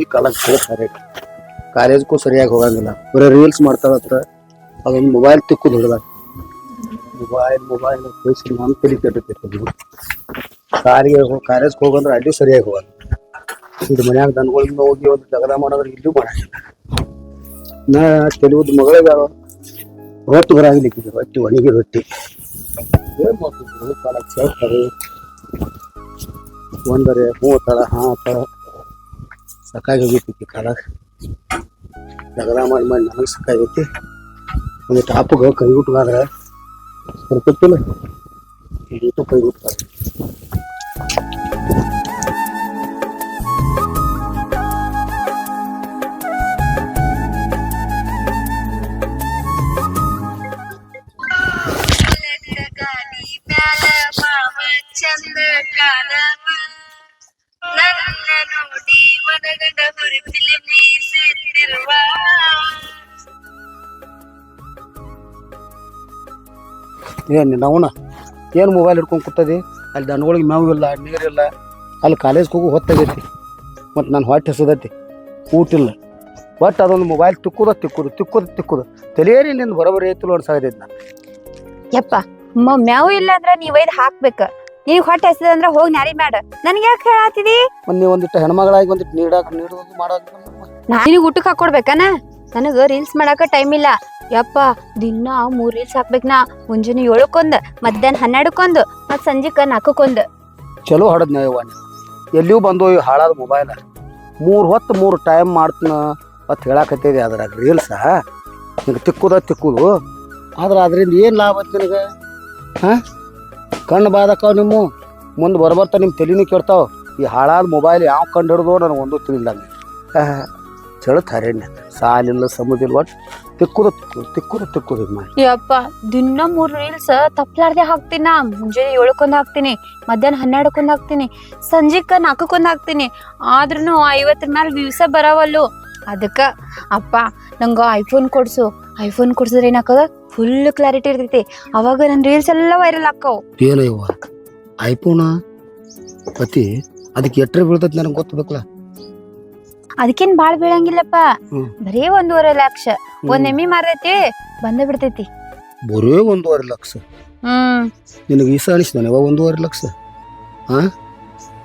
ಈ ಕಾಲಕ್ಕೆ ಕೇಳ್ತಾರೆ ಕಾಲೇಜ್ಗೂ ಸರಿಯಾಗಿ ಹೋಗಂಗಿಲ್ಲ. ಬರೀ ರೀಲ್ಸ್ ಮಾಡ್ತಾಳತ್ರ ಅದೊಂದು ಮೊಬೈಲ್ ತಿಕ್ಕು ಹಿಡ್ದ ಮೊಬೈಲ್ ಮೊಬೈಲ್ ಕಳಿಸಿ ನಾನು ತಲೆ ಕೆಟ್ಟಿರ್ತೀವಿ ಕಾರಿಗೆ ಕಾಲೇಜ್ಗೆ ಹೋಗಂದ್ರೆ ಅಡ್ಡಿ ಸರಿಯಾಗಿ ಹೋಗಲ್ಲ. ಇದು ಮನ್ಯಾಗ ದನಗಳಿಂದ ಹೋಗಿ ಒಂದು ಜಗಳ ಮಾಡೋದ್ರೆ ಇಲ್ಲೂ ಮಾಡಂಗಿಲ್ಲ. ನಾ ಕೆಲವೊಂದು ಮಗಳಿಗೆ ರೊಟ್ಟಿ ಬರಾಗಲಿಕ್ಕಿದೆ ರೊಟ್ಟಿ, ಒಣಗಿ ರೊಟ್ಟಿ. ಏನ್ ಮಾಡ್ತಿದ್ರು? ಕಾಲಕ್ಕೆ ಸೇರ್ತಾರೆ. ಒಂದರೆ, ಮೂವತ್ತಳ, ಹಾ ತಳ ಸಾಕಾಗಿ ಹೋಗಿತ್ತು ಕಾಲಾಗ ಜಗಳ ಮಾಡಿ ಮಾಡಿ ನನಗೆ ಸಾಕಾಗೈತಿ ಒಂದು ಟಾಪಿಗೆ ಕೈ ಬಿಟ್ಟಾದ್ರೆ ಬರ್ತಿಲ್ಲ ಇದು ಕೈ ಬಿಟ್ಟಾಗ ಗಾಡಿ ಮ್ಯಾಲ ಮಾವ ಚಂದ ಕಾಲವ ನನ್ನ ನೋಡಿ ಮನಗಂಡ ಏನು ನವನ ಏನು ಮೊಬೈಲ್ ಹಿಡ್ಕೊಂಡು ಕೂತದಿ? ಅಲ್ಲಿ ದನಗಳಿಗೆ ಮೇವು ಇಲ್ಲ ನೀರಿಲ್ಲ ಅಲ್ಲಿ ಕಾಲೇಜ್ಗೆ ಹೋಗಿ ಹೊತ್ತಾಗೈತಿ. ಮತ್ತು ನಾನು ಹೊಟ್ಟೆ ಹಸದೈತಿ. ಊಟಿಲ್ಲ ಒಟ್ಟು ಅದೊಂದು ಮೊಬೈಲ್ ತಿಕ್ಕುದ, ತಿಕ್ಕುದು ತಿಕ್ಕುದು ತಿಕ್ಕುದು. ತಲೆಯೇರಿ ನಿನ್ನ ಬರೋಬರಿ ಐತಿಲ್ಲ ಅನ್ಸಾಗೈತಿ ನಾನು ಯಪ್ಪ ಮ್ಯಾವ್ ಇಲ್ಲ ಅಂದ್ರೆ ನೀವೈದು ಹಾಕ್ಬೇಕ. ನೀವ್ ಹೊಟ್ಟೆ ಹಸಿದ ಅಂದ್ರ ಹೋಗಿ ನ್ಯಾರಿ ಮಾಡ ನನ್ಗೆ ಯಾಕೆ ಹೇಳಾತಿದಿ? ಮತ್ತು ನೀವು ಒಂದಿಟ್ಟು ಹೆಣ್ಮಗಳಾಗಿ ಒಂದಿಟ್ಟು ನೀಡಾಕ ನೀಡೋದು ಮಾಡೋದು ನಿನಗೆ ಊಟಕ್ಕೆ ಹಾಕೊಡ್ಬೇಕನ ನನಗ ರೀಲ್ಸ್ ಮಾಡಾಕ ಟೈಮ್ ಇಲ್ಲ. ಯಪ್ಪ ದಿನ ಮೂರ್ ರೀಲ್ಸ್ ಹಾಕ್ಬೇಕ್ ನಾ. ಮುಂಜಾನೆ ಏಳಕ್ಕೊಂದ್ ಮಧ್ಯಾಹ್ನ ಹನ್ನೆರಡಕ್ಕೊಂದ್ ಮತ್ ಸಂಜಿಕ ನಾಲ್ಕಕ್ಕೊಂದ್. ಚಲೋ ಹಡದ್ ನೀವು ಎಲ್ಲಿಯೂ ಬಂದು ಹಾಳಾದ ಮೊಬೈಲ್ ಮೂರು ಹೊತ್ತು ಮೂರು ಟೈಮ್ ಮಾಡ್ತೀನ ಅಂತ ಹೇಳಾಕತ್ತೈದೆ ಅದ್ರಾಗ ರೀಲ್ಸ ನಿನಗೆ ತಿಕ್ಕುದ ತಿಕ್ಕುದು. ಆದ್ರೆ ಅದರಿಂದ ಏನು ಲಾಭ ಐತಿ ನಿನಗೆ? ಹಾಂ? ಕಣ್ಣು ಬಾದಕ್ಕವ ನಿಮ್ಮ ಮುಂದೆ ಬರ್ಬರ್ತಾ ನಿಮ್ಮ ತಲೆನೂ ಕೆಡ್ತಾವ. ಈ ಹಾಳಾದ ಮೊಬೈಲ್ ಯಾವ ಕಂಡು ಹಿಡ್ದೋ ನನಗೆ ಒಂದು ತಿಳಿದಂಗೆ ಚಳು ಥರೇಣ್ಯ ಸಾಲಿಲ್ಲ ಸಮುದಿಲ್ಲ ಒಟ್ಟು ತಿಕ್ಕುದ ತಿಕ್ಕುದು ತಿಕ್ಕುದ ಇದು ಮಾಡಿ. ಯಪ್ಪ ದಿನ ಮೂರು ರೀಲ್ಸ್ ತಪ್ಲಾರ್ದೆ ಹಾಕ್ತೀನಿ ನಾ. ಮುಂಜಾನೆ ಏಳಕ್ಕೊಂದು ಹಾಕ್ತೀನಿ ಮಧ್ಯಾಹ್ನ ಹನ್ನೆರಡಕ್ಕೊಂದು ಹಾಕ್ತೀನಿ ಸಂಜಿಕ ನಾಲ್ಕಕ್ಕೊಂದು ಹಾಕ್ತೀನಿ. ಆದ್ರೂ ಐವತ್ತರ ಮೇಲೆ ವ್ಯೂಸ ಬರವಲ್ಲು. ಅದಕ್ಕ ಅಪ್ಪ ನಂಗ ಐಫೋನ್ ಕೊಡ್ಸು. ಐಫೋನ್ ಕೊಡ್ಸಿದ್ರೆ ಏನಾಕದ? ಫುಲ್ ಕ್ಲಾರಿಟಿ ಇರ್ತೈತಿ. ಅವಾಗ ನನ್ನ ರೀಲ್ಸ್ ಎಲ್ಲ ವೈರಲ್ ಆಕ್ಕವು. ಏನಯ್ಯವ್ವ ಐಫೋನ? ಪತಿ ಅದಕ್ಕೆ ಎಟ್ರೆ ಬೀಳ್ತೈತಿ ನನಗೆ ಗೊತ್ತಬೇಕಲ್ಲ? ಅದಕ್ಕೇನ್ ಬಾಳ್ ಬೀಳಂಗಿಲ್ಲಪ್ಪ. ಬರೀ ಒಂದೂವರೆ ಲಕ್ಷ. ಒಂದ್ ಎಮ್ಮಿ ಮಾರೈತಿ ಬಂದ ಬಿಡ್ತೈತಿ. ಬರೇ ಒಂದೂವರೆ ಲಕ್ಷ. ಹ್ಮ್. ನಿನಗೆ ಈಸ ಅನಿಸ್ತಾನೆ ಅವ ಒಂದೂವರೆ ಲಕ್ಷ. ಹಾಂ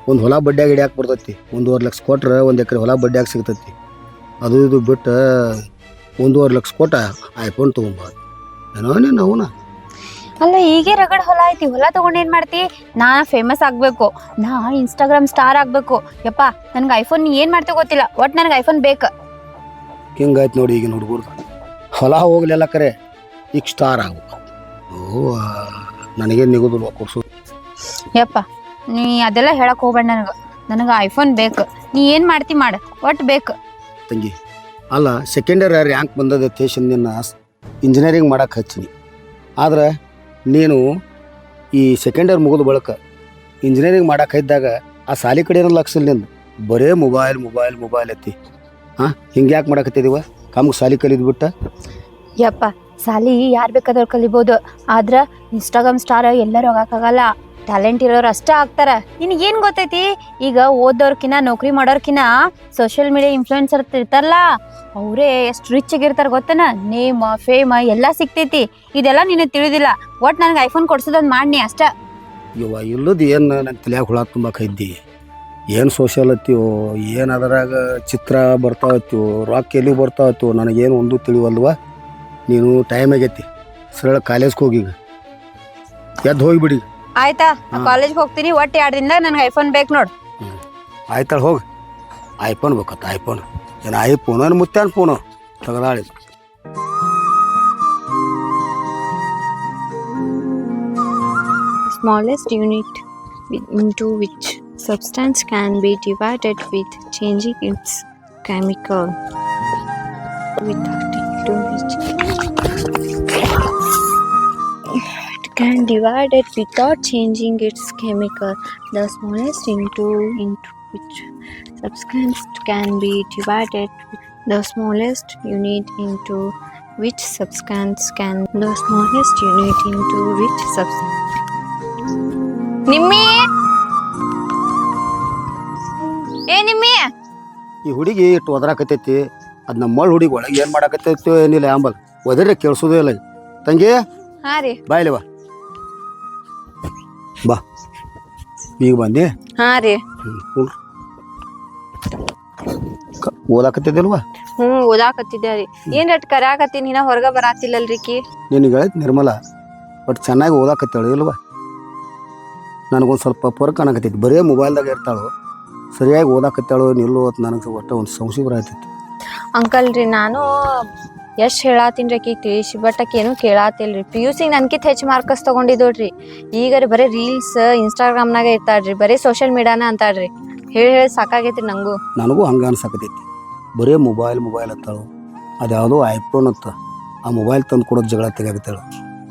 ಒಂದು ಹೊಲ ಬಡ್ಡ್ಯಾಗ ಹಿಡಿಯಾಕೆ ಬರ್ತೈತಿ. ಒಂದೂವರೆ ಲಕ್ಷ ಕೊಟ್ರೆ ಒಂದು ಎಕರೆ ಹೊಲ ಬಡ್ಡ್ಯಾಗ ಸಿಗ್ತೈತಿ. ಅದು ಇದು ಬಿಟ್ಟು ಒಂದೂವರೆ ಲಕ್ಷ ಕೊಟ್ಟ ಐಫೋನ್ ತೊಗೊಂಬಾರ್ದು ಏನೋ ನೀನು ಅವನ. ಅಲ್ಲ ಈಗೇ ರಗಡ್ ಹೊಲ ಐತಿ ಹೊಲ ತಗೊಂಡು ಏನು ಮಾಡ್ತಿ? ನಾ ಫೇಮಸ್ ಆಗಬೇಕು ನಾ ಇನ್ಸ್ಟಾಗ್ರಾಮ್ ಸ್ಟಾರ್ ಆಗಬೇಕು. ಯಪ್ಪ ನನ್ಗೆ ಐಫೋನ್ ಏನು ಏನ್ ಮಾಡ್ತೇ ಗೊತ್ತಿಲ್ಲ ಒಟ್ಟು ನನ್ಗೆ ಐಫೋನ್ ಬೇಕು. ಹಿಂಗಾಯ್ತು ನೋಡಿ ಈಗಿನ ಹುಡುಗರು ಹೊಲ ಹೋಗ್ಲಿಲ್ಲ ಕರೆ ಈಗ ಸ್ಟಾರ್ ಆಗ್ಬೇಕು ಓ ನನಗೇನು ನಿಗೋದಿಲ್ವ ಕೊಡ್ಸು. ಯಪ್ಪ ನೀ ಅದೆಲ್ಲ ಹೇಳಕ್ ಹೋಗ್ಬೇಡ ನನಗೆ. ನನಗೆ ಐಫೋನ್ ಬೇಕು. ನೀ ಏನು ಮಾಡ್ತಿ ಮಾಡ ಒಟ್ಟು ಬೇಕು. ತಂಗಿ ಅಲ್ಲ ಸೆಕೆಂಡ್ ಇಯರ್ ರ್ಯಾಂಕ್ ಬಂದದ ತೇಷನ್ ನಿನ್ನ? ಇಂಜಿನಿಯರಿಂಗ್ ಮಾಡಕ್ಕೆ ಹಚ್ಚಿನಿ. ಆದ್ರೆ ನೀನು ಈ ಸೆಕೆಂಡ್ ಇಯರ್ ಮುಗಿದ ಬಳಿಕ ಇಂಜಿನಿಯರಿಂಗ್ ಮಾಡಕ್ಕೆ ಇದ್ದಾಗ ಆ ಸಾಲಿ ಕಡೆ ಏನೋ ಲಕ್ಷ ನಿಂದು? ಬರೇ ಮೊಬೈಲ್ ಮೊಬೈಲ್ ಮೊಬೈಲ್ ಐತಿ ಹಾಂ, ಹಿಂಗೆ ಯಾಕೆ ಮಾಡಕತ್ತಿದೀವ ಕಮ್ಗೆ ಸಾಲಿ ಕಲಿದ್ಬಿಟ್ಟ ಯಪ್ಪ, ಸಾಲಿ ಯಾರು ಬೇಕಾದ್ರೂ ಕಲಿಬೋದು. ಆದ್ರೆ ಇನ್ಸ್ಟಾಗ್ರಾಮ್ ಸ್ಟಾರ್ ಎಲ್ಲರೂ ಹೋಗಕ್ಕಾಗಲ್ಲ ಟ್ಯಾಲೆಂಟ್ ಇರೋರು ಅಷ್ಟೇ ಆಗ್ತಾರ. ನಿನಗೆ ಏನ್ ಗೊತ್ತೈತಿ? ಈಗ ಓದೋರ್ಕಿನ ನೌಕರಿ ಮಾಡೋರ್ಕಿನ ಸೋಷಿಯಲ್ ಮೀಡಿಯಾ ಇನ್ಫ್ಲೂಯೆನ್ಸರ್ ಇರ್ತಾರಲ್ಲ, ಅವರೇ ಎಷ್ಟು ರಿಚ್ ಆಗಿರ್ತಾರೆ ಗೊತ್ತನ? ನೇಮ್ ಫೇಮ್ ಎಲ್ಲ ಸಿಗ್ತೈತಿ. ಇದೆಲ್ಲ ನಿನಗೆ ತಿಳಿದಿಲ್ಲ. ಒಟ್ ನನಗೆ ಐಫೋನ್ ಕೊಡ್ಸೋದೊಂದು ಮಾಡಿ ಅಷ್ಟ. ಇವ ಇಲ್ಲದ ಏನು ನನ್ನ ತಲೆಯಾಗ ಹುಳ ತುಂಬಕ್ಕೆ ಏನು ಸೋಷಿಯಲ್ ಹತ್ತಿವೋ ಏನು ಅದರಾಗ ಚಿತ್ರ ಬರ್ತಾ ಬರ್ತಾವತ್ತೀವೋ ರಾಕ್ ಎಲ್ಲಿ ಇತ್ತು ನನಗೇನು ಒಂದು ತಿಳಿವಲ್ವ? ನೀನು ಟೈಮ್ ಆಗೈತಿ. ಸರಳ ಕಾಲೇಜ್ಗೆ ಹೋಗಿ ಎದ್ದು ಹೋಗಿಬಿಡಿ ಆಯ್ತಾ ಹಾ. ಕಾಲೇಜ್ಗೆ ಹೋಗ್ತೀನಿ ಒಟ್ಟು ಎರಡು ದಿನದಾಗ ನನಗೆ ಐಫೋನ್ ಬೇಕು ನೋಡು ಆಯ್ತಾಳ ಹೋಗಿ ಐಫೋನ್ ಬೇಕತ್ತ ಐಫೋನ್ ಏನು ಐಫೋನ್ ಏನು ಮುತ್ತಾನ ಫೋನು ತಗದಾಳಿ smallest unit with- into which substance can be divided with changing its chemical without into which it can divide it without changing its chemical the smallest into into which substance can be divided the smallest unit into which substance can the smallest unit into which substance Nimmi ಏ ನಿಮ್ಮಿ ಈ ಹುಡುಗಿ ಇಟ್ಟು ಒದರಾಕತೈತಿ ಅದು ನಮ್ಮ ಹುಡುಗಿ ಒಳಗೆ ಏನು ಮಾಡಾಕತ್ತೈತಿ ಏನಿಲ್ಲ ಆಂಬಲ್ ಒದರ ಕೇಳಿಸೋದೇ ಇಲ್ಲ ತಂಗಿ ಹಾ ರೀ ಬಾಯ್ಲಿ ಬಾ ಬಾ. ಈಗ ಬಂದಿ? ಹಾ ರೀ. ಹ್ಞೂ ಓದಾಕತ್ತಿದ್ದಿಲ್ವಾ? ಹ್ಞೂ ಓದಾಕತ್ತಿದ್ದೆ ರೀ. ಏನ್ ರಟ್ ಕರ್ಯಾಕತ್ತೀನಿ ಇನ್ನ ಹೊರಗ ಬರಾತಿಲ್ಲಲ್ರಿಕಿ ನಿನಗೆ ಹೇಳೈತಿ ನಿರ್ಮಲ ಬಟ್ ಚೆನ್ನಾಗಿ ಓದಾಕತ್ತೇಳು ಇಲ್ವಾ? ನನಗೊಂದು ಸ್ವಲ್ಪ ಪರ್ಕ್ ಅನ್ನಕತ್ತೈತಿ ಬರೇ ಮೊಬೈಲ್ದಾಗ ಇರ್ತಾಳು ಸರಿಯಾಗಿ ಓದಾಕತ್ತಾಳು ನಿಲ್ಲೋ ಅಂತ ನನಗೆ ಒಟ್ಟು ಒಂದು ಸಂಶಯ ಬರತ್ತಿತ್ತು ಅಂಕಲ್ ರೀ ನಾನು ಎಷ್ಟ್ ಹೇಳಾತೀನಿ ಆಕಿ? ತಿಳಿಸಿ ಬಟ್ ಆಕೆ ಏನು ಕೇಳಾತಿಲ್ರಿ. ಪಿ ಯು ಸಿಗೆ ನನ್ಕಿತ್ ಹೆಚ್ಚು ಮಾರ್ಕಸ್ ತೊಗೊಂಡಿದ್ದೋಡ್ರಿ ಈಗ ರೀ ಬರೀ ರೀಲ್ಸ್ ಇನ್ಸ್ಟಾಗ್ರಾಮ್ನಾಗ ಇರ್ತಾಳ್ರಿ. ಬರೀ ಸೋಷಿಯಲ್ ಮೀಡಿಯಾನ ಅಂತಾಳ್ರಿ. ಹೇಳಿ ಹೇಳಿ ಸಾಕಾಗೈತ್ರಿ ನನಗೂ ನನಗೂ ಹಂಗೆ ಅನ್ಸಕತೈತಿ. ಬರೀ ಮೊಬೈಲ್ ಮೊಬೈಲ್ ಅಂತಾಳು. ಅದ್ಯಾವುದೋ ಐಫೋನ್ ಅಂತ. ಆ ಮೊಬೈಲ್ ತಂದು ಕೊಡೋದು ಜಗಳ ತೆಗಿಯಾಕತ್ತಾಳು.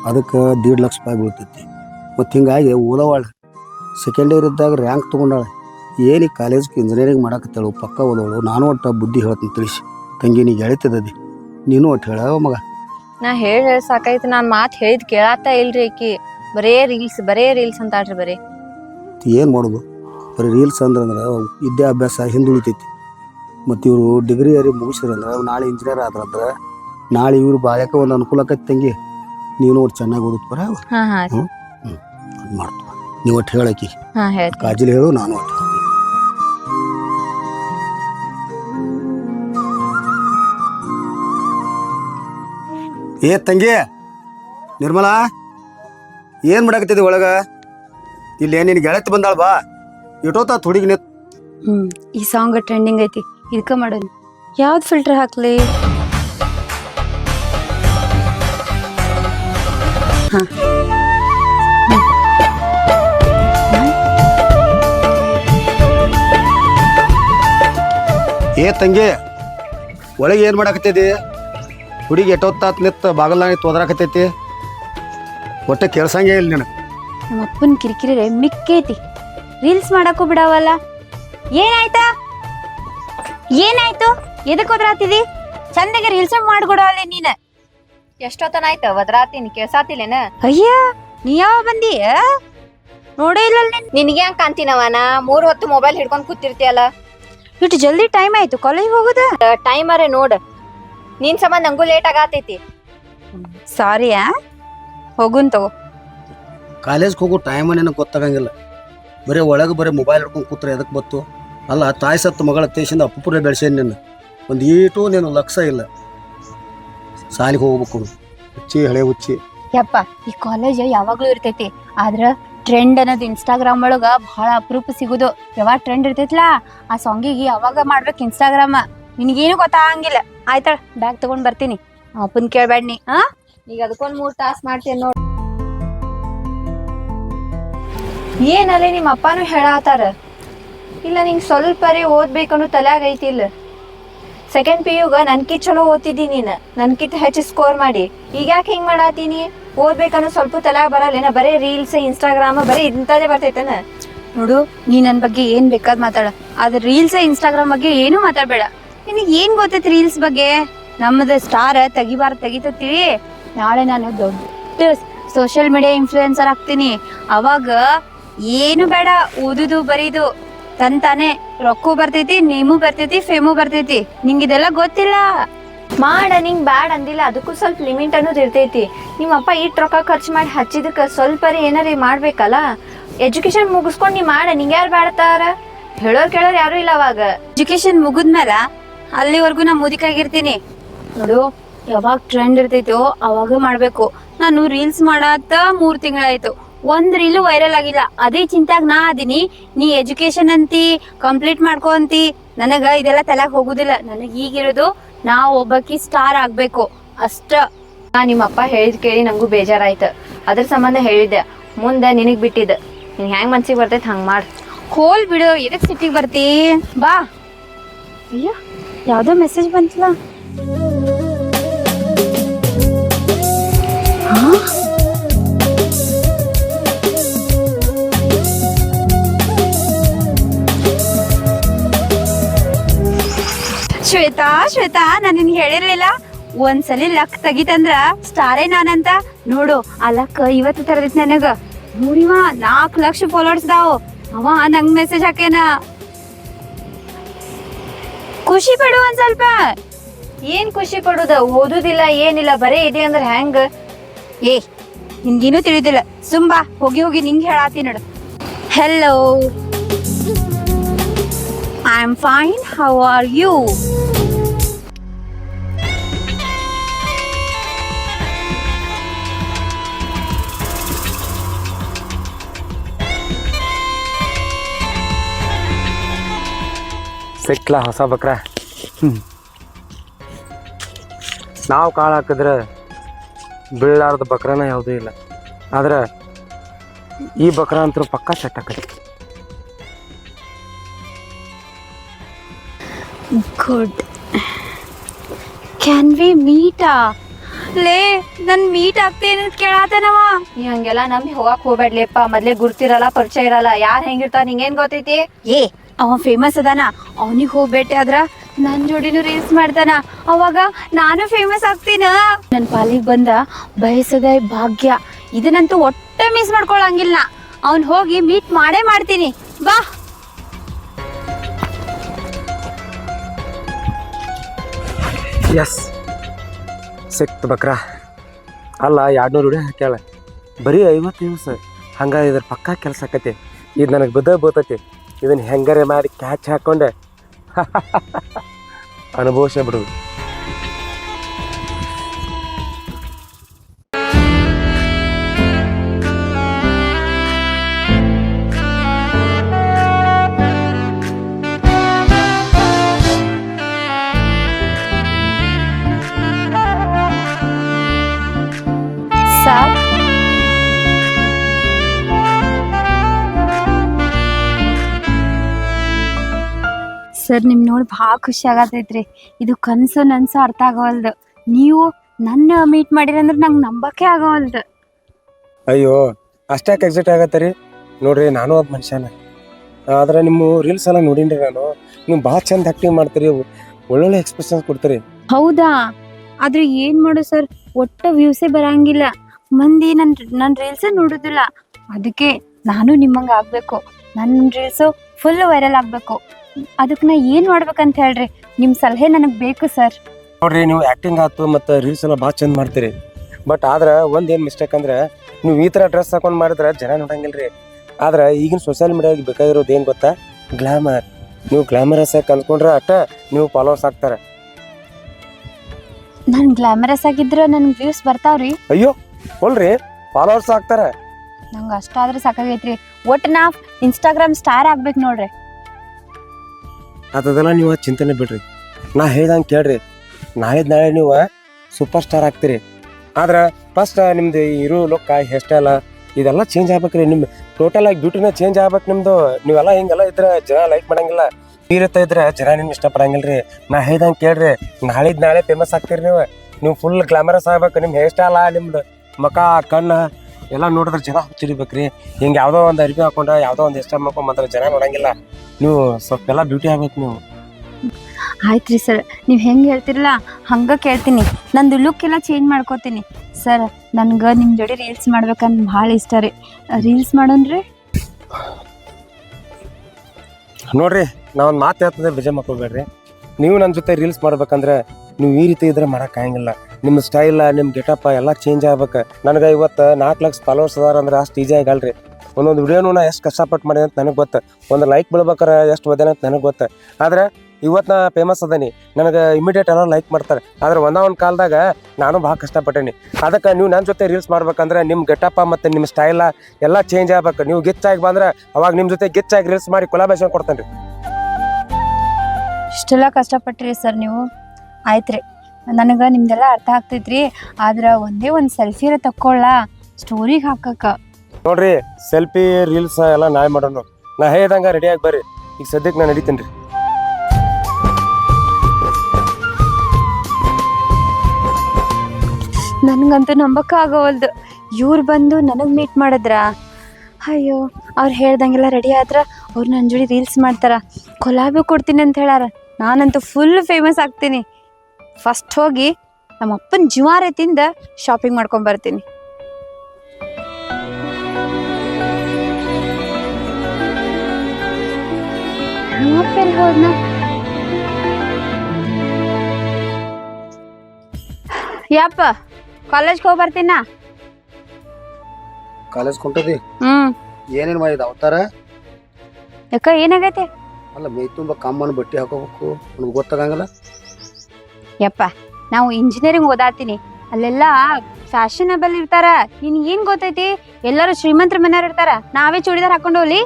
ಅದಕ್ಕೆ ದೀಡ್ ಲಕ್ಷ ರೂಪಾಯಿ ಬೀಳ್ತೈತಿ. ಮತ್ತು ಹಿಂಗಾಗಿ ಓದವಾಳ ಸೆಕೆಂಡ್ ಇಯರ್ ಇದ್ದಾಗ ರ್ಯಾಂಕ್ ತೊಗೊಂಡಾಳೆ. ಏನಿ ಕಾಲೇಜ್ಗೆ ಇಂಜಿನಿಯರಿಂಗ್ ಮಾಡಾಕತ್ತಾಳು, ಪಕ್ಕ ಓದೋಳು ನಾನು ಒಟ್ಟು ಬುದ್ಧಿ ಹೇಳ್ತೀನಿ ತಿಳಿಸಿ. ತಂಗಿ ನೀ ನೀನು ಒಟ್ಟು ಹೇಳ ಮಗ. ನಾ ಹೇಳಿ ಹೇಳಿ ಸಾಕಾಯ್ತು. ನಾನು ಮಾತು ಹೇಳಿದ ಕೇಳಾತ ಇಲ್ರಿ ಆಕಿ. ಬರೇ ರೀಲ್ಸ್ ಬರೇ ರೀಲ್ಸ್ ಅಂತಾಳ್ರಿ ಬರೀ. ಏನು ಮಾಡೋದು? ಬರೀ ರೀಲ್ಸ್ ಅಂದ್ರೆ ಅಂದ್ರೆ ವಿದ್ಯಾಭ್ಯಾಸ ಹಿಂದುಳಿತೈತಿ. ಮತ್ತು ಇವರು ಡಿಗ್ರಿ ಅರಿ ಮುಗಿಸಿರಂದ್ರೆ ನಾಳೆ ಇಂಜಿನಿಯರ್ ಆದ್ರಂದ್ರೆ ನಾಳೆ ಇವ್ರು ಬಾಳ್ಯಾಕ ಒಂದು ಅನುಕೂಲ ಆಕೈತಿ ತಂಗಿ. ನೀನು ಒಟ್ಟು ಚೆನ್ನಾಗಿ ಓದುತ್ತ ಬರ ಹಾ ಹಾ ಮಾಡ್ತು ನೀವು ಒಟ್ಟು ಹೇಳಕಿ ಹಾ ಹೇಳಿ ಕಾಜಲ್ ಹೇಳು ನಾನು ಒಟ್ಟು ಏ ತಂಗಿ! ನಿರ್ಮಲಾ ಏನು ಮಾಡಾಕತ್ತಿದ್ದಿ ಒಳಗ? ಇಲ್ಲಿ ನಿನ್ ಗೆಳತಿ ಬಂದಾಳ ಬಾ. ಇಟೋತಾ ನಿತ್. ಹ್ಮ್ ಈ ಸಾಂಗ್ ಟ್ರೆಂಡಿಂಗ್ ಐತಿ. ಇದಕ್ಕ ಮಾಡೋಣ. ಯಾವ್ದು ಫಿಲ್ಟರ್ ಹಾಕ್ಲಿ? ಹಾ. ಏ ತಂಗಿ ಒಳಗೆ ಏನು ಮಾಡಾಕತ್ತಿದ್ದಿ ಹುಡುಗಿ ಎಟ್ಟೊತ್ತಾತ್ ನಿತ್ ಬಾಗಲ್ನಾಗ ತೋದ್ರಾಕತೈತಿ ಒಟ್ಟೆ ಕೇಳ್ಸಂಗೇ ಇಲ್ಲ ನಿನಗೆ. ನಮ್ಮ ಅಪ್ಪನ ಕಿರಿಕಿರಿ ಮಿಕ್ಕೈತಿ. ರೀಲ್ಸ್ ಮಾಡಕ್ಕೂ ಬಿಡವಲ್ಲ. ಏನಾಯ್ತಾ? ಏನಾಯ್ತು? ಎದಕ್ಕೆ ಹೋದ್ರಾತಿದಿ ಚಂದಗೆ ರೀಲ್ಸ್ ಮಾಡ್ಕೊಡವಲ್ಲ ನೀನ. ಎಷ್ಟೊತ್ತನ ಆಯ್ತ? ಒದ್ರಾತೀನಿ ಕೇಳ್ಸಾತಿಲ್ಲೇನ? ಅಯ್ಯ ನೀ ಯಾವ ಬಂದಿ? ನೋಡೇ ಇಲ್ಲ ನಿನ್ಗೆ ಹಂಗ ಕಾಂತಿನವನ ಮೂರ್ ಹೊತ್ತು ಮೊಬೈಲ್ ಹಿಡ್ಕೊಂಡು ಕೂತಿರ್ತಿಯಲ್ಲ. ಇಟ್ಟು ಜಲ್ದಿ ಟೈಮ್ ಆಯ್ತು? ಕಾಲೇಜ್ ಟೈಮ್ ಟೈಮರೇ ನೋಡ್. ನಿನ್ ಸಮ ನಂಗೂ ಲೇಟ್ ಆಗತೈತಿ ಸಾರಿ ಆ? ಹೋಗುನ್ ತಗೋ. ಕಾಲೇಜ್ಗೆ ಹೋಗೋ ಟೈಮ್ ನನಗೆ ಗೊತ್ತಾಗಂಗಿಲ್ಲ. ಬರೀ ಒಳಗೆ ಬರೀ ಮೊಬೈಲ್ ಹಿಡ್ಕೊಂಡು ಕೂತ್ರೆ ಎದಕ್ಕೆ ಬತ್ತು? ಅಲ್ಲ ತಾಯಿ ಸತ್ತು ಮಗಳ ತೇಶಿಂದ ಅಪ್ಪುಪುರ ಬೆಳೆಸೇನು ನಿನ್ನ. ಒಂದು ಏಟು ನೀನು ಲಕ್ಷ ಇಲ್ಲ. ಸಾಲಿಗೆ ಹೋಗ್ಬೇಕು ಹುಚ್ಚಿ ಹಳೆ ಹುಚ್ಚಿ. ಯಪ್ಪ ಈ ಕಾಲೇಜ್ ಯಾವಾಗ್ಲೂ ಇರ್ತೈತಿ. ಆದ್ರ ಟ್ರೆಂಡ್ ಅನ್ನೋದು ಇನ್ಸ್ಟಾಗ್ರಾಮ್ ಒಳಗ ಬಹಳ ಅಪರೂಪ ಸಿಗುದು. ಯಾವಾಗ ಟ್ರೆಂಡ್ ಇರ್ತೈತ್ಲಾ? ಆ ಸಾಂಗಿಗೆ ಯಾವಾಗ ಮಾಡ್ಬೇಕು ಇನ್ಸ್ಟಾಗ್ರಾಮ ನಿನಗೇನು ಗೊತ್ತಾಗಂಗಿಲ್ಲ. ಆಯ್ತಾಳ ಬ್ಯಾಗ್ ತಗೊಂಡ್ ಬರ್ತೀನಿ. ಅಪ್ಪನ್ ಕೇಳ್ಬೇಡ ನೀ ಹಾ ಈಗ ಅದಕ್ಕೊಂದ್ ಮೂರ್ ತಾಸ್ ಮಾಡ್ತೀನಿ ನೋಡ್. ಏನಲ್ಲೇ ನಿಮ್ಮ ಅಪ್ಪನೂ ಹೇಳಾತಾರ? ಇಲ್ಲ ನಿಂಗ್ ಸ್ವಲ್ಪರೇ ಓದ್ಬೇಕನ್ನೋ ತಲ್ಯಾಗ ಐತಿಲ್ಲ. ಸೆಕೆಂಡ್ ಪಿ ಯುಗ ನನ್ಕಿ ಚಲೋ ಓದ್ತಿದ್ದಿ ನೀನ್. ನನ್ಕಿತ್ ಹೆಚ್ಚು ಸ್ಕೋರ್ ಮಾಡಿ. ಈಗ ಯಾಕೆ ಹಿಂಗ್ ಮಾಡಾತೀನಿ? ಓದ್ಬೇಕನ್ನೋ ಸ್ವಲ್ಪ ತಲ್ಯಾಗ ಬರಲ್ಲೇನ ಬರೀ ರೀಲ್ಸ್ ಇನ್ಸ್ಟಾಗ್ರಾಮ್ ಬರೀ ಇಂಥದೇ ಬರ್ತೈತನ? ನೋಡು ನೀ ನನ್ನ ಬಗ್ಗೆ ಏನ್ ಬೇಕಾದ್ ಮಾತಾಡ. ಆದ್ರೆ ರೀಲ್ಸ್ ಇನ್ಸ್ಟಾಗ್ರಾಮ್ ಬಗ್ಗೆ ಏನು ಮಾತಾಡ್ಬೇಡ. ನಿನಗ್ ಏನ್ ಗೊತ್ತೈತಿ ರೀಲ್ಸ್ ಬಗ್ಗೆ? ನಮ್ಮದ ಸ್ಟಾರ್ ತೆಗಿಬಾರ ತೆಗಿತೀವಿ ನಾಳೆ ನಾನು ದೊಡ್ಡ ಸೋಷಿಯಲ್ ಮೀಡಿಯಾ ಇನ್ಫ್ಲೂಯೆನ್ಸರ್ ಆಗ್ತೀನಿ. ಅವಾಗ ಏನು ಬೇಡ ಓದುದು ಬರೀದು. ತನ್ ತಾನೇ ರೊಕ್ಕೂ ಬರ್ತೈತಿ ನೇಮು ಬರ್ತೈತಿ ಫೇಮು ಬರ್ತೈತಿ. ನಿಂಗಿದೆಲ್ಲ ಗೊತ್ತಿಲ್ಲ? ಮಾಡ ನಿಂಗ್ ಬ್ಯಾಡ್ ಅಂದಿಲ್ಲ. ಅದಕ್ಕೂ ಸ್ವಲ್ಪ ಲಿಮಿಟ್ ಅನ್ನೋದು ಇರ್ತೈತಿ. ನಿಮ್ಮಪ್ಪ ಇಟ್ ರೊಕ್ಕ ಖರ್ಚು ಮಾಡಿ ಹಚ್ಚಿದಕ್ಕೆ ಸ್ವಲ್ಪ ಏನಾರ ಮಾಡ್ಬೇಕಲ್ಲ? ಎಜುಕೇಶನ್ ಮುಗಿಸ್ಕೊಂಡು ನೀ ಮಾಡ ನಿಂಗ್ ಯಾರು ಬ್ಯಾಡತಾರ ಹೇಳೋರ್ ಕೇಳೋರ್ ಯಾರು ಇಲ್ಲ ಅವಾಗ. ಎಜುಕೇಶನ್ ಮುಗಿದ್ಮೇಲ ಅಲ್ಲಿವರೆಗೂ ನಾ ಮುದಿಕಾಗಿರ್ತೀನಿ. ನೋಡು, ಯಾವಾಗ ಟ್ರೆಂಡ್ ಇರ್ತೈತೋ ಅವಾಗ ಮಾಡ್ಬೇಕು. ನಾನು ರೀಲ್ಸ್ ಮಾಡತ್ತ ಮೂರ್ ತಿಂಗಳಾಯ್ತು. ಒಂದ್ ರೀಲು ವೈರಲ್ ಆಗಿಲ್ಲ. ಅದೇ ಚಿಂತಾಗ ನಾ ಅದೀನಿ. ನೀ ಎಜುಕೇಶನ್ ಅಂತಿ ಕಂಪ್ಲೀಟ್ ಮಾಡ್ಕೊ ಅಂತಿ. ನನಗ ಇದೆಲ್ಲ ತಲೆಗ್ ಹೋಗುದಿಲ್ಲ. ನನಗ್ ಈಗಿರೋದು ನಾ ಒಬ್ಬಕಿ ಸ್ಟಾರ್ ಆಗ್ಬೇಕು. ಅಷ್ಟ. ನಾ ನಿಮ್ಮಪ್ಪ ಹೇಳಿದ್ ಕೇಳಿ ನಂಗೂ ಬೇಜಾರಾಯ್ತು. ಅದ್ರ ಸಂಬಂಧ ಹೇಳಿದ್ದೆ. ಮುಂದೆ ನಿನಗ್ ಬಿಟ್ಟಿದ್ದ. ನೀನ್ ಹೆಂಗ್ ಮನ್ಸಿಗೆ ಬರ್ತೈತೆ ಹಂಗ್ ಮಾಡ್. ಹೋಲ್ ಬಿಡು. ಎದಕ್ ಸಿಟ್ಟಿಗೆ ಬರ್ತಿ? ಬಾ. ಅಯ್ಯ. ಯಾವ್ದೋ ಮೆಸೇಜ್ ಬಂತಲ್ಲ? ಶ್ವೇತಾ ಶ್ವೇತಾ, ನಾನು ನಿನ್ಗೆ ಹೇಳಿರ್ಲಿಲ್ಲ. ಒಂದ್ಸಲಿ ಲಕ್ ತೆಗಿತಂದ್ರ ಸ್ಟಾರೇ ನಾನಂತ. ನೋಡು, ಆ ಲಕ್ ಇವತ್ತು ತರದಿತ್ತು ನನಗ. ನೋಡಿವ ನಾಲ್ಕು ಲಕ್ಷ ಫಾಲೋವರ್ಸ್ ದಾವು ಅವ ನಂಗ್ ಮೆಸೇಜ್ ಹಾಕ್ಯಾನ. ಖುಷಿ ಪಡು ಒಂದ್ ಸ್ವಲ್ಪ. ಏನ್ ಖುಷಿ ಪಡುದ? ಓದುದಿಲ್ಲ, ಏನಿಲ್ಲ, ಬರೇ ಇದೆ ಅಂದ್ರೆ ಹೆಂಗ? ಏ, ನಿನ್ಗೇನು ತಿಳಿದಿಲ್ಲ. ಸುಂಬಾ, ಹೋಗಿ ಹೋಗಿ ನಿಂಗೆ ಹೇಳಾತಿ ನೋಡು. Hello I am fine how are you ಸಿಕ್ಲ ಹೊಸ ಬಕ್ರ. ನಾವು ಕಾಳು ಹಾಕಿದ್ರೆ ಬೀಳಾರ್ದ ಬಕ್ರನ ಯಾವುದೂ ಇಲ್ಲ. ಆದ್ರೆ ಈ ಬಕ್ರ ಅಂತೂ ಪಕ್ಕ ಸೆಟ್ ಆಕತಿ. ಗುಡ್. ಕ್ಯಾನ್ ವಿ ಮೀಟಾ ಲೇ ನನ್ ಮೀಟ್ ಆಗ್ತೇನೆ ಅಂತ ಕೇಳಾತನವ? ನೀ ಹಂಗೆಲ್ಲ ನಂಬಿ ಹೋಗಕ್ ಹೋಗ್ಬೇಡ್ಲೇಪ್ಪ. ಮೊದ್ಲೇ ಗುರ್ತಿರಲ್ಲ ಪರಿಚಯ ಇರಲ್ಲ. ಯಾರ್ ಹೆಂಗಿರ್ತಾರ ನಿಂಗೇನ್ ಗೊತ್ತೈತಿ? ಏ ಅವ ಫೇಮಸ್ ಅದಾನ. ಅವನಿಗೆ ಹೋಗಿ ಭೇಟಿ ಆದ್ರ ನನ್ ಜೋಡಿನೂ ರೀಲ್ಸ್ ಮಾಡ್ತಾನ. ಅವಾಗ ನಾನು ಫೇಮಸ್ ಆಗ್ತೀನ? ನನ್ ಪಾಲಿಗೆ ಬಂದ ಬಯಸದ ಭಾಗ್ಯ. ಇದನ್ನಂತೂ ಒಟ್ಟೆ ಮಿಸ್ ಮಾಡ್ಕೊಳಂಗಿಲ್ಲ ಅವ್ನು ಹೋಗಿ ಮೀಟ್ ಮಾಡೇ ಮಾಡ್ತೀನಿ. ಬಾ. ಎಸ್ ಸಿಕ್ತು ಬಕ್ರ. ಅಲ್ಲ, ಎರಡ್ನೂರು ರೂಢಿ ಹಾಕ್ಯಾಳ. ಬರೀ ಐವತ್ತು ದಿವಸ ಹಂಗ ಇದ್ರ ಪಕ್ಕ ಕೆಲಸ ಆಕತಿ. ಇದು ನನಗೆ ಬುದ್ಧ ಬೋತತಿ ಇದನ್ನ ಹೆಂಗಾರೆ ಮಾಡಿ ಕ್ಯಾಚ್ ಹಾಕೊಂಡೆ. ಅನುಭವಿಸೇ ಸರ್ ನಿಮ್ ನೋಡಿ ಭಾಳ ಖುಷಿ ಆಗತೈತ್ರಿ. ಇದು ಕನ್ಸು ನನ್ಸು ಅರ್ಥ ಆಗವಲ್ದು. ನೀವು ನನ್ನ ಮೀಟ್ ಮಾಡಿರಂದ್ರೆ ನಂಗೆ ನಂಬಕ್ಕೆ ಆಗವಲ್ದು. ಅಯ್ಯೋ ಅಷ್ಟ್ಯಾಕೆ ಎಕ್ಸಿಟ್ ಆಗತ್ತರಿ? ನೋಡ್ರಿ ನಾನು ಒಬ್ಬ ಮನುಷ್ಯನ. ಆದ್ರೆ ನಿಮ್ಮ ರೀಲ್ಸ್ ಎಲ್ಲ ನೋಡಿನ್ರಿ ನಾನು. ನೀವು ಭಾಳ ಚಂದ ಆಕ್ಟಿಂಗ್ ಮಾಡ್ತೀರಿ ಒಳ್ಳೊಳ್ಳೆ ಎಕ್ಸ್ಪ್ರೆಷನ್ಸ್ ಕೊಡ್ತೀರಿ. ಹೌದಾ? ಆದ್ರೆ ಏನ್ ಮಾಡು ಸರ್ ಒಟ್ಟ ವ್ಯೂಸೇ ಬರಂಗಿಲ್ಲ. ಮಂದಿ ನನ್ ನನ್ ರೀಲ್ಸ್ ನೋಡುದಿಲ್ಲ. ಅದಕ್ಕೆ ನಾನು ನಿಮ್ಮಂಗ ಆಗ್ಬೇಕು. ನನ್ನ ರೀಲ್ಸ್ ಫುಲ್ ವೈರಲ್ ಆಗ್ಬೇಕು. ಅದಕ್ಕೆ ನಾ ಏನು ಮಾಡ್ಬೇಕಂತ ಹೇಳ್ರಿ? ನಿಮ್ಮ ಸಲಹೆ ನನಗೆ ಬೇಕು ಸರ್. ನೋಡ್ರಿ ನೀವು ಆ್ಯಕ್ಟಿಂಗ್ ಆಯ್ತು ಮತ್ತು ರೀಲ್ಸ್ ಎಲ್ಲ ಭಾಳ ಚಂದ ಮಾಡ್ತೀರಿ. ಬಟ್ ಆದ್ರೆ ಒಂದೇನು ಮಿಸ್ಟೇಕ್ ಅಂದ್ರೆ ನೀವು ಈ ಥರ ಡ್ರೆಸ್ ಹಾಕೊಂಡು ಮಾಡಿದ್ರೆ ಜನ ನೋಡಂಗಿಲ್ಲ ರೀ ಆದ್ರೆ ಈಗಿನ ಸೋಷಿಯಲ್ ಮೀಡಿಯಾಗೆ ಬೇಕಾಗಿರೋದು ಏನು ಗೊತ್ತಾ? ಗ್ಲಾಮರ್ ನೀವು ಗ್ಲಾಮರಸ್ ಆಗಿ ಕಲ್ತ್ಕೊಂಡ್ರೆ ಅಟ್ಟ ನೀವು ಫಾಲೋವರ್ಸ್ ಆಗ್ತಾರೆ. ನಾನು ಗ್ಲಾಮರಸ್ ಆಗಿದ್ರ ನನಗೆ ವ್ಯೂಸ್ ಬರ್ತಾವ್ರಿ. ಅಯ್ಯೋ ಹೊಲ್ರಿ ಫಾಲೋವರ್ಸ್ ಆಗ್ತಾರೆ. ನಂಗೆ ಅಷ್ಟಾದ್ರೆ ಸಾಕಾಗೈತ್ರಿ. ಒಟ್ಟು ನಾ ಇನ್ಸ್ಟಾಗ್ರಾಮ್ ಸ್ಟಾರ್ ಆಗ್ಬೇಕು ನೋಡ್ರಿ. ಅದೆಲ್ಲ ನೀವು ಚಿಂತನೆ ಬಿಡ್ರಿ. ನಾ ಹೇಳ್ದಂಗೆ ಕೇಳ್ರಿ. ನಾಳೆ ನಾಳೆ ನೀವು ಸೂಪರ್ ಸ್ಟಾರ್ ಆಗ್ತೀರಿ. ಆದ್ರೆ ಫಸ್ಟ್ ನಿಮ್ದು ಇರೋ ಲುಕ್ಕ ಹೇರ್ ಸ್ಟೈಲ ಇದೆಲ್ಲ ಚೇಂಜ್ ಆಗ್ಬೇಕ್ರಿ. ನಿಮ್ಮ ಟೋಟಲ್ ಆಗಿ ಬ್ಯೂಟಿನ ಚೇಂಜ್ ಆಗ್ಬೇಕು ನಿಮ್ಮದು ನೀವೆಲ್ಲ ಹಿಂಗೆಲ್ಲ ಇದ್ರೆ ಜನ ಲೈಕ್ ಮಾಡಂಗಿಲ್ಲ. ತೀರತ್ತ ಇದ್ರೆ ಜನ ನಿಮ್ ಇಷ್ಟಪಡಂಗಿಲ್ಲ ರೀ ನಾ ಹೇಳ್ದಂಗೆ ಕೇಳ್ರಿ. ನಾಳಿದ್ದು ನಾಳೆ ಫೇಮಸ್ ಆಗ್ತೀರಿ ನೀವು. ನೀವು ಫುಲ್ ಗ್ಲಾಮರಸ್ ಆಗ್ಬೇಕು. ನಿಮ್ಮ ಹೇರ್ ಸ್ಟೈಲ ನಿಮ್ದು ಮಕ, ಕಣ್ಣು ಎಲ್ಲ ನೋಡಿದ್ರೆ ಜನ ಹುಚ್ಚಿಡಿಬೇಕ್ರಿ ಹಿಂಗೆ ಯಾವುದೋ ಒಂದು ಅರಿವಿ ಹಾಕೊಂಡು ಯಾವುದೋ ಒಂದು ಇಷ್ಟ ಮಾತ್ರ ಜನ ನೋಡಂಗಿಲ್ಲ. ನೀವು ಸ್ವಲ್ಪ ಎಲ್ಲ ಬ್ಯೂಟಿ ಆಗ್ಬೇಕು ನೀವು. ರೀ ಸರ್ ನೀವು ಹೆಂಗೆ ಹೇಳ್ತಿರಲ್ಲ ಹಂಗೆ ಕೇಳ್ತೀನಿ. ನಂದು ಲುಕ್ ಎಲ್ಲ ಚೇಂಜ್ ಮಾಡ್ಕೋತೀನಿ. ಸರ್ ನನ್ಗೆ ನಿಮ್ಮ ಜೋಡಿ ರೀಲ್ಸ್ ಮಾಡ್ಬೇಕಂತ ಭಾಳ ಇಷ್ಟ ರೀ. ರೀಲ್ಸ್ ಮಾಡೋಣ್ರಿ? ನೋಡ್ರಿ ನಾ ಒಂದು ಮಾತು ಹೇಳ್ತದೆ ಬೇಜಾರ್ ಮಾಡ್ಕೊಬೇಡ್ರಿ ನೀವು ನನ್ನ ಜೊತೆ ರೀಲ್ಸ್ ಮಾಡ್ಬೇಕಂದ್ರೆ ನೀವು ಈ ರೀತಿ ಇದ್ರೆ ಮಾಡೋಕ್ಕಾಗಂಗಿಲ್ಲ ನಿಮ್ಮ ಸ್ಟೈಲ್ ನಿಮ್ಮ ಗೆಟಪ್ಪ ಎಲ್ಲ ಚೇಂಜ್ ಆಗ್ಬೇಕು. ನನಗೆ ಇವತ್ತು ನಾಲ್ಕು ಲಕ್ಷ ಫಾಲೋವರ್ಸ್ ಅದಾರ ಅಂದ್ರೆ ಅಷ್ಟು ಈಜಿ ಆಗಲ್ರಿ. ಒಂದೊಂದು ವಿಡಿಯೋನು ನಾ ಎಷ್ಟು ಕಷ್ಟಪಟ್ಟು ಮಾಡಿ ಅಂತ ನನಗೆ ಗೊತ್ತು. ಒಂದು ಲೈಕ್ ಬೀಳ್ಬೇಕಾರೆ ಎಷ್ಟು ಒದೇನ ಅಂತ ನನಗೆ ಗೊತ್ತು. ಆದರೆ ಇವತ್ತು ನಾ ಫೇಮಸ್ ಅದೇನಿ. ನನಗೆ ಇಮಿಡಿಯೇಟ್ ಎಲ್ಲ ಲೈಕ್ ಮಾಡ್ತಾರೆ. ಆದ್ರೆ ಒಂದ ಒಂದು ಕಾಲದಾಗ ನಾನು ಭಾಳ ಕಷ್ಟಪಟ್ಟೇನಿ. ಅದಕ್ಕೆ ನೀವು ನನ್ನ ಜೊತೆ ರೀಲ್ಸ್ ಮಾಡ್ಬೇಕಂದ್ರೆ ನಿಮ್ಮ ಗೆಟಪ್ಪ ಮತ್ತು ನಿಮ್ಮ ಸ್ಟೈಲ ಎಲ್ಲ ಚೇಂಜ್ ಆಗ್ಬೇಕು. ನೀವು ಗಿಚ್ಚಾಗಿ ಬಂದ್ರೆ ಅವಾಗ ನಿಮ್ಮ ಜೊತೆ ಗಿಚ್ಚಾಗಿ ರೀಲ್ಸ್ ಮಾಡಿ ಕೊಲಾಬೇಷನ್ ಕೊಡ್ತೇನೆ ರೀ ಇಷ್ಟೆಲ್ಲ ಕಷ್ಟಪಟ್ಟಿರಿ ಸರ್ ನೀವು. ಆಯ್ತ್ರಿ. ನನಗೆ ನಿಮ್ದೆಲ್ಲ ಅರ್ಥ ಆಗ್ತೈತ್ರಿ. ಆದ್ರೆ ಒಂದೇ ಒಂದು ಸೆಲ್ಫಿರ ತಕ್ಕೊಳ್ಳ ಸ್ಟೋರಿಗೆ ಹಾಕಕ್ಕ ನೋಡ್ರಿ ಸೆಲ್ಫಿ ರೀಲ್ಸ್ ಎಲ್ಲ ನಾಯ್ ಮಾಡೋಣ ನಾ ಹೇಳ್ದಂಗ ಆಗಿ ಬರ್ರಿ. ಈಗ ಸದ್ಯಕ್ಕೆ ನಾನು ನಡಿತೀನಿ ರೀ. ನನಗಂತೂ ನಂಬಕ್ಕ ಆಗೋವಲ್ದು. ಇವ್ರು ಬಂದು ನನಗೆ ಮೀಟ್ ಮಾಡಿದ್ರ? ಅಯ್ಯೋ ಅವ್ರು ಹೇಳ್ದಂಗೆಲ್ಲ ರೆಡಿ ಆದ್ರ ಅವ್ರು ನನ್ನ ಜೋಡಿ ರೀಲ್ಸ್ ಮಾಡ್ತಾರ. ಕೊಲಾಬಿ ಕೊಡ್ತೀನಿ ಅಂತ ಹೇಳಾರ. ನಾನಂತೂ ಫುಲ್ ಫೇಮಸ್ ಆಗ್ತೀನಿ. ಫಸ್ಟ್ ಹೋಗಿ ನಮ್ಮ ಅಪ್ಪನ ಜುವಾರೆತಿಂದ ಶಾಪಿಂಗ್ ಮಾಡ್ಕೊಂಡ್ ಬರ್ತೀನಿ. ಯಪ್ಪ ಕಾಲೇಜ್ಗೆ ಹೋಗಿ ಬರ್ತೀನ ಕಾಲೇಜ್ ಕೊಂಟದಿ ಹ್ಮ್. ಏನೇನ್ ಮಾಡಿದ ಅವತಾರ? ಯಾಕ ಏನಾಗೈತೆ? ಅಲ್ಲ ಮೈ ತುಂಬಾ ಕಾಮನ್ ಬಟ್ಟೆ ಹಾಕೋಬೇಕು ನನಗೆ ಗೊತ್ತಾಗಂಗಲ್ಲ? ಯಪ್ಪ ನಾವು ಇಂಜಿನಿಯರಿಂಗ್ ಓದಾತೀನಿ. ಅಲ್ಲೆಲ್ಲ ಫ್ಯಾಷನಬಲ್ ಇರ್ತಾರ. ನಿನ್ ಏನ್ ಗೊತ್ತೈತಿ? ಎಲ್ಲರೂ ಶ್ರೀಮಂತರ ಮನೆಯವ್ರು ಇರ್ತಾರ. ನಾವೇ ಚೂಡಿದಾರ್ ಹಾಕೊಂಡು ಹೋಗ್ಲಿ.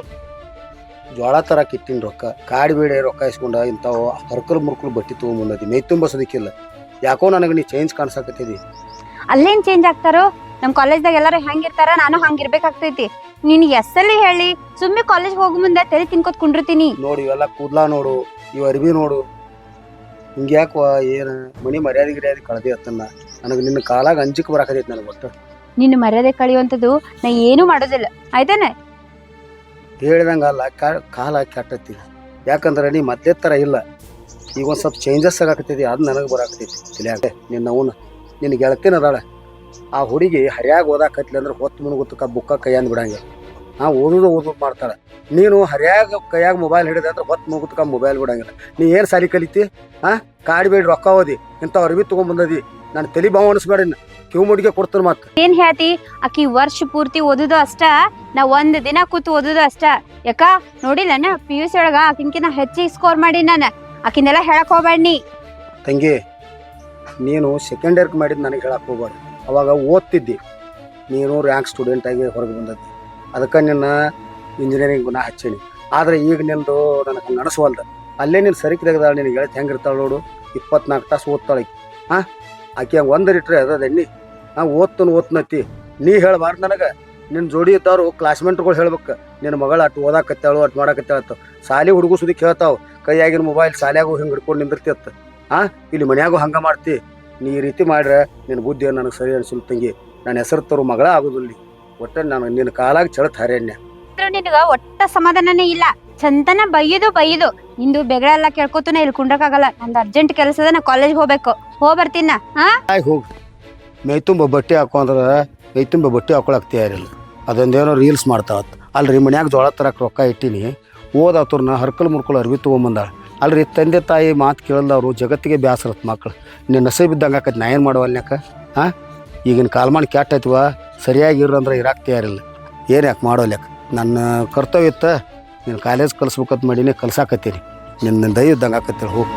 ಜೋಳ ತರ ಕಿಟ್ಟಿನ ರೊಕ್ಕ ಕಾಡಿ ಬೇಡ ರೊಕ್ಕ ಇಸ್ಕೊಂಡ ಇಂಥವು ಹರ್ಕಲ್ ಮುರ್ಕಲ್ ಬಟ್ಟಿ ತೊಗೊಂಬಂದದಿ ಮೈ ತುಂಬ ಸದಕ್ಕಿಲ್ಲ ಯಾಕೋ ನನಗೆ ನೀ ಚೇಂಜ್ ಕಾಣಿಸಕತ್ತಿದಿ. ಅಲ್ಲೇನ್ ಚೇಂಜ್ ಆಗ್ತಾರೋ? ನಮ್ ಕಾಲೇಜ್ದಾಗ ಎಲ್ಲರೂ ಹೆಂಗಿರ್ತಾರ? ನಾನು ಹಂಗಿರ್ಬೇಕಾಗ್ತೈತಿ. ನೀನ್ ಎಸ್ಸಲ್ಲಿ ಹೇಳಿ ಸುಮ್ಮನೆ ಕಾಲೇಜ್ ಹೋಗೋ ಮುಂದೆ ತಲೆ ತಿನ್ಕೋತ್ ಕುಂಡಿರ್ತೀನಿ. ನೋಡು ಇವೆಲ್ಲ ಕೂದ್ಲಾ ನೋಡು ಇವ್ ಅರ್ಬಿ ನೋಡು. ಹಿಂಗೆ ಯಾಕೋ ಏನು? ಮನಿ ಮರ್ಯಾದೆ ಗಿರ್ಯಾದೆ ಕಳ್ದಿ ಅತ್ತನ್ನ. ನನಗೆ ನಿನ್ನ ಕಾಲಾಗ ಅಂಜಿಕ್ ಬರಾಕತೈತಿ ನನಗೆ ಒಟ್ಟು. ನಿನ್ನ ಮರ್ಯಾದೆ ಕಳಿಯುವಂಥದ್ದು ನಾ ಏನೂ ಮಾಡೋದಿಲ್ಲ. ಆಯ್ತಾನೆ? ಹೇಳಿದಂಗಲ್ಲ ಕಾಲ ಕೆಟ್ಟತಿ. ಯಾಕಂದ್ರೆ ನೀ ಮತ್ತೆ ಥರ ಇಲ್ಲ. ಈಗ ಒಂದು ಸ್ವಲ್ಪ ಚೇಂಜಸ್ ಆಗಾಕತ್ತೈತಿ ಅದು ನನಗೆ ಬರಾಕತೈತಿ ತಿಳಿಯಾಕ? ನಿನ್ನ ಅವನು ನಿನ್ನ ಗೆಳತಿನ ಅದಾಳ. ಆ ಹುಡುಗಿ ಹರಿಯಾಗ ಓದಾಕತ್ಲಿ ಅಂದ್ರೆ ಹೊತ್ತು ಮುನ್ಗುತ್ತಕ ಬುಕ್ಕ ಕೈಯಂದು ಬಿಡಂಗಿಲ್ಲ. ನಾ ಓದೋದು ಓದೋದು ಮಾಡ್ತಾಳೆ. ನೀನು ಹರಿಯಾಗ ಕೈಯಾಗ ಮೊಬೈಲ್ ಹಿಡಿದೆ ಅಂದ್ರೆ ಹೊತ್ತು ಮುಗುತ್ಕ ಮೊಬೈಲ್ ಬಿಡಂಗಿಲ್ಲ. ನೀ ಏನು ಸಾರಿ ಕಲಿತಿ? ಹಾಂ ಕಾಡಿಬೇಡಿ ರೊಕ್ಕ ಓದಿ. ಇಂಥ ಅರ್ಬಿ ತೊಗೊಂಬಂದದಿ ನಾನು ತಲೆ ಬಾವು ಅನಿಸ್ಬೇಡ ಕಿವು ಮುಡಿಗೆ ಕೊಡ್ತಾನೆ ಮತ್ತೆ ಏನ್ ಹೇಳ್ತಿ? ಆಕಿ ವರ್ಷ ಪೂರ್ತಿ ಓದುದು ಅಷ್ಟ ನಾ ಒಂದ್ ದಿನ ಕೂತು ಓದುದು ಅಷ್ಟ. ಯಾಕ? ನೋಡಿಲ್ಲನ ಪಿ ಯು ಸಿ ಒಳಗ ಆಕಿನ್ಕಿನ ಹೆಚ್ಚಿ ಸ್ಕೋರ್ ಮಾಡಿ ನಾನು. ಆಕಿನೆಲ್ಲ ಹೇಳಕ್ ಹೋಗ್ಬೇಡ ನೀ. ತಂಗಿ ನೀನು ಸೆಕೆಂಡ್ ಇಯರ್ಗೆ ಮಾಡಿದ್ದು ನನಗೆ ಹೇಳಕ್ಕೆ ಹೋಗ್ಬಾರ್ದು ಅವಾಗ ಓದ್ತಿದ್ದಿ. ನೀನು ರ್ಯಾಂಕ್ ಸ್ಟೂಡೆಂಟ್ ಆಗಿ ಹೊರಗೆ ಬಂದದ್ದಿ. ಅದಕ್ಕೆ ನಿನ್ನ ಇಂಜಿನಿಯರಿಂಗ್ ಗುಣ ಹಚ್ಚೀನಿ. ಆದರೆ ಈಗ ನಿಂದು ನನಗೆ ನಡೆಸುವಲ್ದ ಅಲ್ಲೇ ನೀನು ಸರಿ ತೆಗೆದಾಳೆ, ನಿನಗೆ ಹೇಳಿ ಹೆಂಗೆ ಇರ್ತಾಳೆ ನೋಡು. ಇಪ್ಪತ್ನಾಲ್ಕು ತಾಸು ಓದ್ತಾಳೆ ಹಾಂ? ಆಕೆ ಹಂಗೆ ಒಂದು ಇಟ್ರೆ ಅದ ಎಣ್ಣಿ ಹಾಂ ಓದ್ತನು ಓದ್ತನತ್ತಿ ನೀ ಹೇಳಬಾರ್ದು ನನಗೆ. ನಿನ್ನ ಜೋಡಿ ಇದ್ದವರು ಕ್ಲಾಸ್ಮೇಟ್ಗಳು ಹೇಳ್ಬೇಕು. ನಿನ್ನ ಮಗಳು ಅಟ್ಟು ಓದಾಕತ್ತಾಳು ಅಟ್ಟು ಮಾಡಾಕತ್ತಾಳತ್ತು ಸಾಲಿ ಹುಡುಗು ಸುದಿ ಹೇಳ್ತಾವ ಕೈಯಾಗಿನ ಮೊಬೈಲ್ ಸಾಲ್ಯಾಗೂ ಹಿಂಗೆ ಹಿಡ್ಕೊಂಡು ನಿಂದಿರ್ತಿತ್ತ ಹಾಂ? ಇಲ್ಲಿ ಮನ್ಯಾಗೂ ಹಂಗೆ ಮಾಡ್ತಿ. ನೀ ಈ ರೀತಿ ಮಾಡ್ರೆ ನಿನ್ನ ಬುದ್ಧಿ ನನಗೆ ಸರಿ ಅನ್ಸಿಲ್ಲ ತಂಗಿ. ನನ್ನ ಹೆಸರು ತರು ಮಗಳ ಆಗೋದಿಲ್ಲ. ಒಟ್ಟ ನಾನು ನಿನ್ನ ಕಾಲಾಗ ಚಳತ್ ಹರಣ್ಯ. ನಿನಗ ಒಟ್ಟ ಸಮಾಧಾನನೇ ಇಲ್ಲ. ಚಂದನ ಬೈಯುದು ಬೈಯುದು. ಇಂದು ಬೆಗಳ ಎಲ್ಲ ಕೇಳ್ಕೊತನ ಇಲ್ಲಿ ಕುಂಡ್ರಕ್ಕಾಗಲ್ಲ. ನಂದು ಅರ್ಜೆಂಟ್ ಕೆಲಸದ ನಾ ಕಾಲೇಜ್ ಹೋಗ್ಬೇಕು. ಹೋಗ್ ಬರ್ತೀನ ಹಾ ಆಯ್ ಹೋಗಿ. ಮೈ ತುಂಬ ಬಟ್ಟೆ ಹಾಕೊಂಡ್ರೆ ಮೈ ತುಂಬ ಬಟ್ಟೆ ಹಾಕೊಳಕ್ ತಯಾರಿಲ್ಲ. ಅದೊಂದೇನೋ ರೀಲ್ಸ್ ಮಾಡ್ತಾವತ್ ಅಲ್ರಿ ಮನ್ಯಾಗ ಜೋಳ ತರಕ್ಕೆ ರೊಕ್ಕ ಇಟ್ಟಿನಿ. ಓದಾತವ್ರನ್ನ ಹರ್ಕಲ್ ಮುರ್ಕಲ್ ಅರ್ವಿ ತೊಗೊಂಬಂದಾಳ. ಅಲ್ರಿ ತಂದೆ ತಾಯಿ ಮಾತು ಅವರು ಜಗತ್ತಿಗೆ ಬ್ಯಾಸರತ್ ಮಕ್ಳು. ನಿನ್ನ ನಸೆ ಬಿದ್ದಂಗ ಆಕೈತಿ ನಾ ಏನು ಮಾಡುವಲ್ನ್ಯಾಕ? ಹಾಂ ಈಗಿನ ಕಾಲ್ಮಾನ ಕ್ಯಾಟ್ ಐತ್ವ? ಸರಿಯಾಗಿ ಅಂದ್ರೆ ಇರಾಕ್ ತಯಾರಿಲ್ಲ. ಏನು ಯಾಕೆ ಲೆಕ್ಕ ನನ್ನ ಕರ್ತವ್ಯ ಇತ್ತ, ನೀನು ಕಾಲೇಜ್ ಕಲಿಸ್ಬೇಕಂತ ಮಾಡೀನಿ ಕಲ್ಸಾಕತ್ತೀನಿ ನಿನ್ನ ದಯ ಇದ್ದಂಗೆ ಹಾಕತ್ತೀರಿ ಹೋಗಿ.